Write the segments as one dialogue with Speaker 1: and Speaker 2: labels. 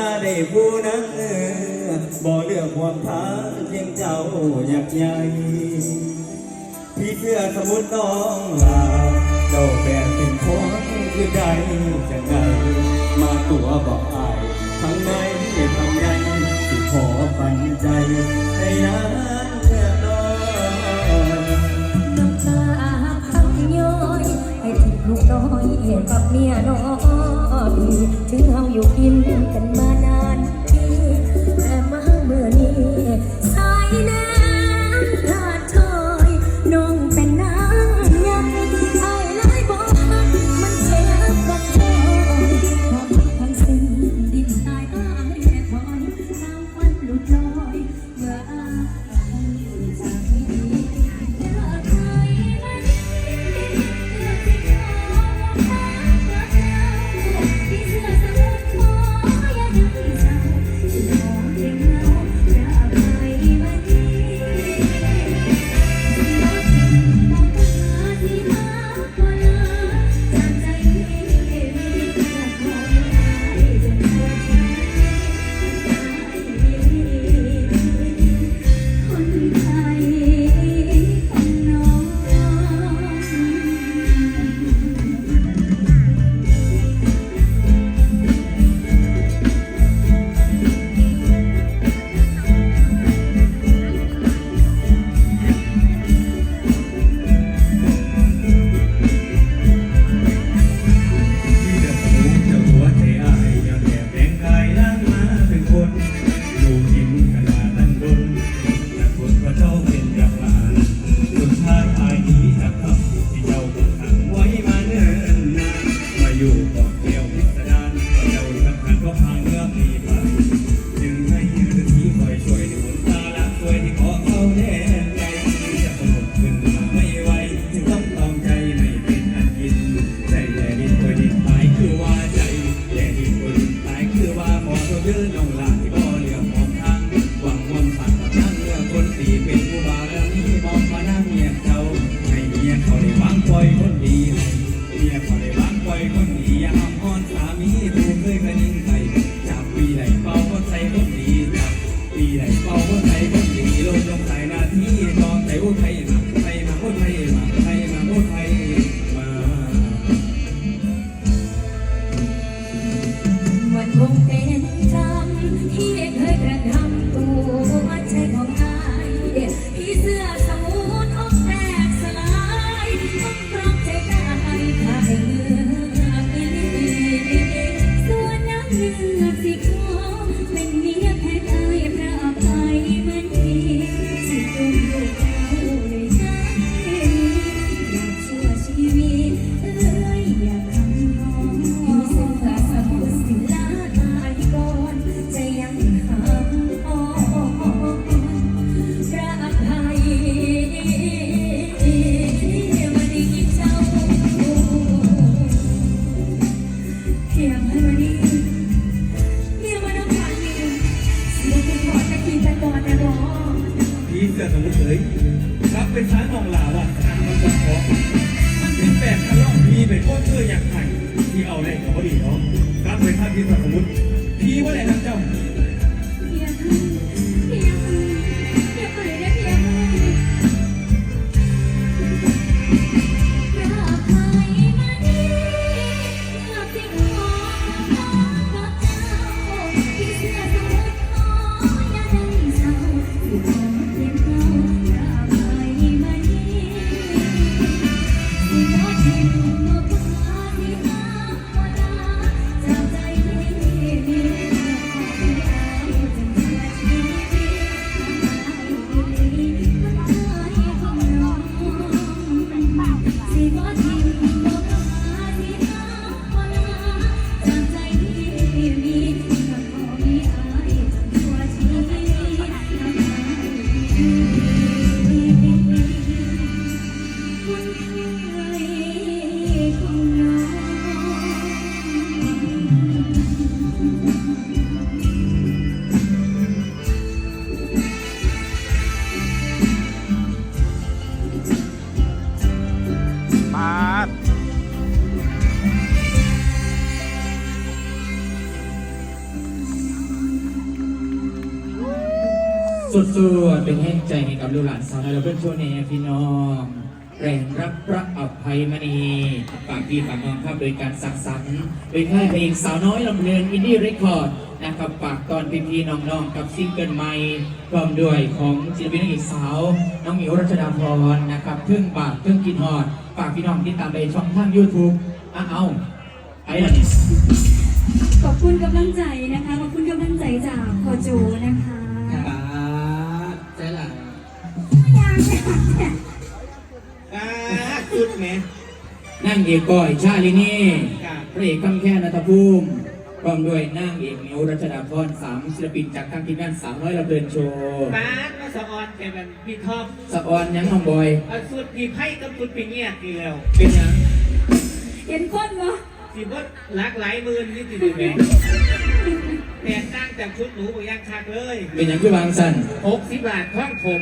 Speaker 1: ได้ผู้นั้นบ่เลือกความทางเพียงเจ้าอยากใหญ่พี่เพื่อสมุดต้องลาเจ้าแบบเป็นคนคือใดจะไดมาตัวบอกอายทั้งไม่ทำใดสิขอฝันใจในนั้นเพื่อนน้อย
Speaker 2: น้ำตาพัำย้อยให้ถึงลูกน้อยเห็นกับเมียน้อย ถึง
Speaker 1: เฮาอยู่กินกันมา สูงเลยรับเป็นช้างนองหลาวอะทา
Speaker 2: งมันปวเพรองมันเป็นแป
Speaker 1: ดคันล่องมีไป็นก้นเชื่ออย่างไข่ที่เอาแรงเขาดีเนาะรับไปท่าที่สมุติพี่ว่าอะไร
Speaker 2: งเจ้า สุด
Speaker 3: ๆเป็นแห่งใจให้กับลูกหลานสาวน้อยและเพื่อนชั่วแน่พี่น้องแรงรับพระอภัยมณีฝากพี่ฝากน้องครับโดยการสักสรรค์โดยค่ายเพลงสาวน้อยลำเพลินอินดี้เรคคอร์ดนะครับฝากตอนพี่พี่ๆน้องๆกับซิงเกิลใหม่พร้อมด้วยของศิลปินนางเอกสาว น้องหมิวรัชดาพรนะครับเครื่งบาทเครื่งกินหอดฝากพี่น้องติดตามไปช่องทาง YouTube อ้าวไอ้ละ
Speaker 2: ขอบคุณกำลังใจนะคะขอบคุณกำลังใจจากพอจูนะคะ
Speaker 3: นั่งเอกก้อยชาลินี
Speaker 4: ครับ
Speaker 3: พระเอกคำแค่นัทภูมิพร้อมด้วยนางเอกมิวรัชดาพรสามศิลปินจากทางทีมงานสาวน้อยระเบิดโชว์
Speaker 4: ป้าดมาสะออนแกมันพี่ท็อป
Speaker 3: สะออนยังน้องบอย
Speaker 4: เอาสุดพี่ไพ่กับสุดพี่เงียบอีกแล้ว
Speaker 3: เป็นยัง
Speaker 2: เห็นคนวะ
Speaker 4: สิบดหลากหลายหมื่นนี่สิดูแหมแตกต่างจากชุดหนูบ่ยังคักเลย
Speaker 3: เป็นยังคือวางสัน
Speaker 4: หกสิบบาทท่องผม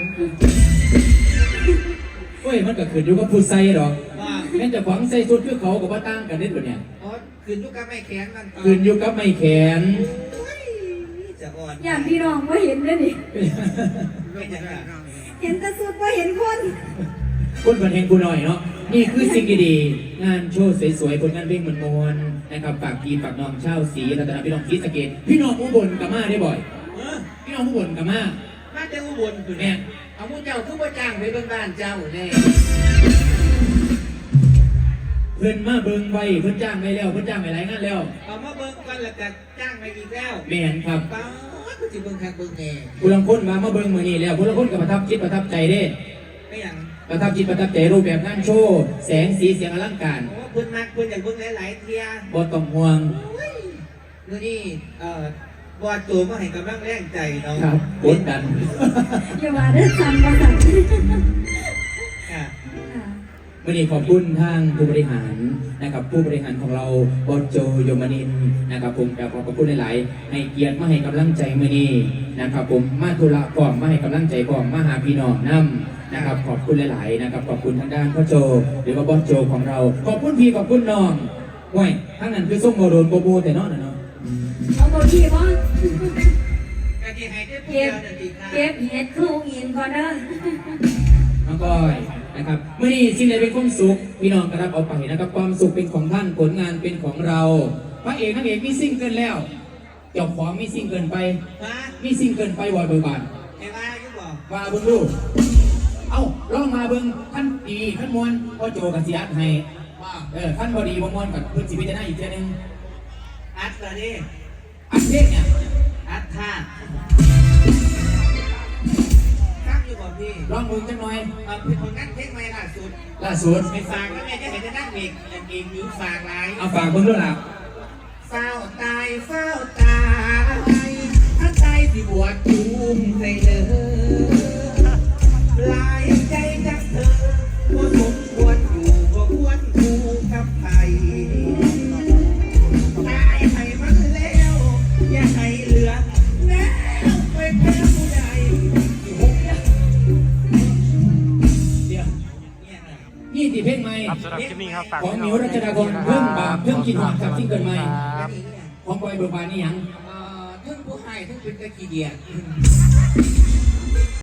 Speaker 3: เฮ้ยมันก็ขึ้นอยู่กับผู้ใส่หรอก
Speaker 4: ว่า
Speaker 3: แม้แต่ขวางใส่สุดคือเขากับว่าต่างกันนิดเดียวเนี่ย
Speaker 4: อ๋อคืนยุกกับไม่แข็งมัน
Speaker 3: ขึ้นอยู่กับไม่แขน
Speaker 4: จะอ่อน
Speaker 2: อย่างพี่น้องว่าเห็นด้วยนี่
Speaker 4: ไม่จะได้
Speaker 2: เห็นแต่สุดว่าเห็นคน
Speaker 3: คนบันเทิงกูหน่อยเนาะนี่คือสิ่งดีๆงานโชว์สวยๆผลงานเพลงมันมวนๆนะครับฝากพี่ฝากน้องเช่าวสีรัตนพี่น้องศรีสะเกดพี่น้องอุบลกับมาได้บ่อย
Speaker 4: เออ
Speaker 3: พี่น้องอุบลกับมา
Speaker 4: มาจะอุบลคือ
Speaker 3: แม่
Speaker 4: เนี่ย เอาผู้เจ้าคือว่าจ้างไปเบิ่งบ้านเจ้าแน่
Speaker 3: เพิ่นมาเบิ่งไว้เพิ่นจ้างไว้แล้วเพิ่นจ้างไว้หลายงานแล้ว
Speaker 4: เอามาเบิ่งกันแล้วก็จ้างไปอีกแล้ว
Speaker 3: แม่นครับ
Speaker 4: ป้าดก็สิเบิ่งคักเบิ่งแน่
Speaker 3: ผู้ลังคนมามาเบิ่งมื้อนี้แล้วผู้ลังคนก็ประทับจิตประทับใจเด้
Speaker 4: ไม่อย่าง
Speaker 3: ประทับจิตประทับใจรูปแบบงานโชว์แสงสีเสียงอลังการ
Speaker 4: เพราะว่าเพิ่นมักเพิ่นอยากเบิ่งหลายๆเที่ย
Speaker 3: บ่ต้องห่วง
Speaker 4: เมื่อนี้เอ่อ วาดตัวมาให้กำลังแรงใจเรา
Speaker 3: ครับกดดัน
Speaker 2: อย่าว่าได้จำมาสั่ง
Speaker 4: ค่ะ
Speaker 3: วันนี้ขอบคุณทางผู้บริหารนะครับผู้บริหารของเราบอสโจโยมานินนะครับผมแต่ขอบคุณหลาย ๆ ให้เกียรติมาให้กำลังใจมื่อนี้นะครับผมมาธุระก่อมมาให้กำลังใจก่อมมาหาพี่น้องนํนะครับขอบคุณหลาย ๆ นะครับขอบคุณทางด้านพ่อโจ หรือว่าบอสโจของเรา ขอบคุณพี่ขอบคุณน้องว้ยทั้งนั้นคือส่งโมโดนโบโบแต่เนอนนะ
Speaker 2: ขี่บ่
Speaker 4: กะทิให้ได้ผู้
Speaker 2: เก็
Speaker 4: เดี
Speaker 2: บ
Speaker 4: ยวนั่นอีกค่ะ
Speaker 2: เก็บเห็ดคู่อินก่อนเด้อ
Speaker 3: น้องก้อยนะครับเมื่อนี้สิ่งใดเป็นความสุขพี่น้องกระรับเอาไปนะครับความสุขเป็นของท่านผลงานเป็นของเราพระเอกนางเอกมีซิ่งเกินแล้วเจ้าของมีซิ่งเกินไป
Speaker 4: ฮะ
Speaker 3: มีซิ่งเกินไปวอยเบอร์บาน
Speaker 4: ไอ้ว่าอยู่บ่
Speaker 3: ว่าเบิ้งลูกเอ้าลองมาเบิ้งท่านดีท่านมวนพ่อโจกับสิอัดให้เออท่านพอดีบ่มวนกับเพื่อนสิพิจารณาอีกเทีนึง
Speaker 4: อัดละนี่
Speaker 3: อัดเพลงเนี่ย
Speaker 4: อัดท่าฟังอยู่บ่พี่
Speaker 3: ลองเบิ้งจังหน่อย
Speaker 4: เอาเป็นผลงานเพลงใหม่ล่าสุด
Speaker 3: ล่าสุด
Speaker 4: ไปฝากแล้วแม่จะเห็นจะนั่งเอกนั่งเอกอยู่ฝากหลาย
Speaker 3: เอาฝากเบิ้งด้วยล่ะ
Speaker 4: เฝ้าตายเฝ้าตาย
Speaker 5: สำหรับคลิปนี้ครับฝาก
Speaker 3: ของ
Speaker 5: ไว้
Speaker 3: หมิว
Speaker 5: น้
Speaker 3: รัชดาพรเพิ่งบาปเพิ่งกินหอมกับซิ่งเกินใหม่
Speaker 5: ครับ
Speaker 3: ของบอยเบอร์บานนี่หยัง
Speaker 4: เอ่อทั้งผู้ให้ทั้งเป็นตะขี้เดียด